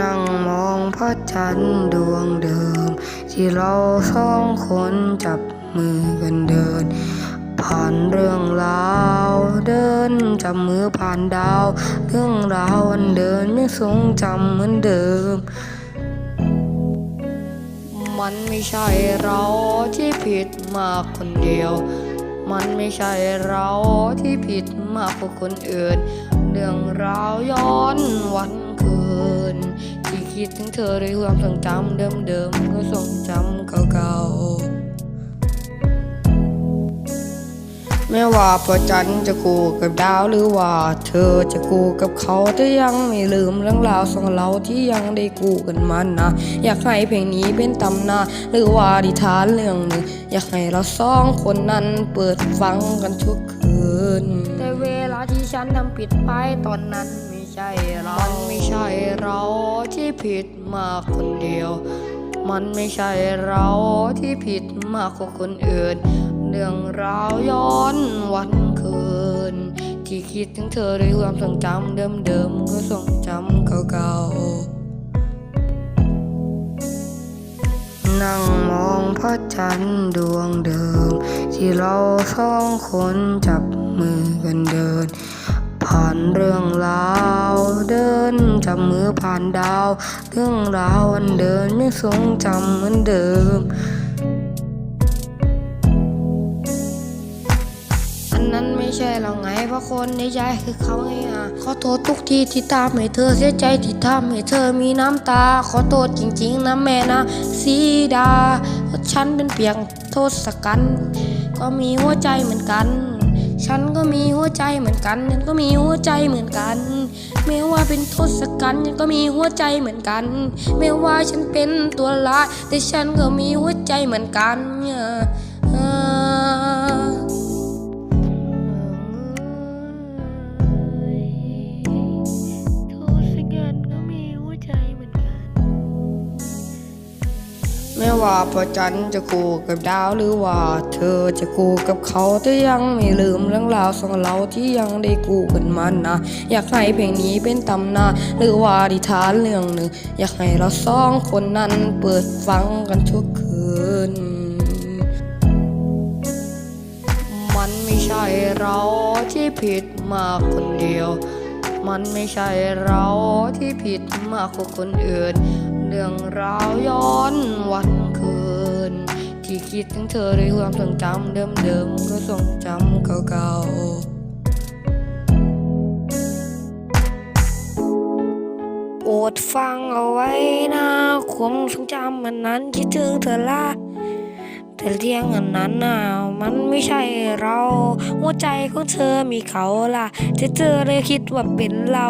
นั่งมองพระจันทร์ดวงเดิม ที่เราสองคนจับมือกันเดิน ผ่านเรื่องราวเดินจับมือผ่านดาว เรื่องราววันเดินยังทรงจำเหมือนเดิม มันไม่ใช่เราที่ผิดมากคนเดียว มันไม่ใช่เราที่ผิดมากกว่าคนอื่น เรื่องราวย้อนวันคืน คิดถึงเธอด้วยความทรงจำเดิมๆก็ทรงจำเก่าๆ ไม่ว่าพระจันทร์จะคู่กับดาวหรือว่า เธอจะคู่กับเขาแต่ยังไม่ลืมเรื่องราวสองเราที่ยังได้คู่กันมันนะ อยากให้เพลงนี้เป็นตำนานหรือว่าดิทานเรื่องหนึ่งอยากให้เราสองคนนั้นเปิดฟังกันทุกคืน แต่เวลาที่ฉันทำผิดไปตอนนั้นไม่ ใช่เรา มันไม่ใช่เราที่ผิดมากคนเดียว มันไม่ใช่เราที่ผิดมากกว่าคนอื่น เรื่องราวย้อนวันคืน ที่คิดถึงเธอด้วยความทรงจำเดิมๆก็ทรงจำเก่าๆ นั่งมองพระจันทร์ดวงเดิม ที่เราสองคนจับมือกันเดิน ผ่านเรื่องราว เดินจับมือผ่านดาว เรื่องราววันเดินยังทรงจำเหมือนเดิม อันนั้นไม่ใช่เราไงเพราะคนในใจคือเขาไงอะขอโทษทุกทีที่ตามให้เธอเสียใจที่ทำให้เธอมีน้ำตา ขอโทษจริงๆนะแม่นะสีดาฉันเป็นเพียงโทษสกัน ก็มีหัวใจเหมือนกัน ฉันก็มีหัวใจเหมือนกันฉันก็มีหัวใจเหมือนกัน ไม่ว่าเป็นทศกัณฐ์ฉันก็มีหัวใจเหมือนกัน ไม่ว่าฉันเป็นตัวร้ายแต่ฉันก็มีหัวใจเหมือนกัน ไม่ว่าพระจันทร์จะคู่กับดาวหรือว่า เธอจะคู่กับเขาแต่ยังไม่ลืมเรื่องราวสองเราที่ยังได้คู่กันมันนะ อยากให้เพลงนี้เป็นตำนานหรือว่าดิทานเรื่องหนึ่ง อยากให้เราสองคนนั้นเปิดฟังกันทุกคืน มันไม่ใช่เราที่ผิดมากคนเดียว มันไม่ใช่เราที่ผิดมากกว่าคนอื่น เรื่องราวย้อนวันคืน ที่คิดถึงเธอด้วยความทรงจำเดิมๆก็ทรงจำเก่าๆโปรดฟังเอาไว้นะความทรงจำมันนั้นคิดถึงเธอละ แต่เรื่องอันนั้นน่ะมันไม่ใช่เรา หัวใจของเธอมีเขาล่ะที่เธอเลยคิดว่าเป็นเรา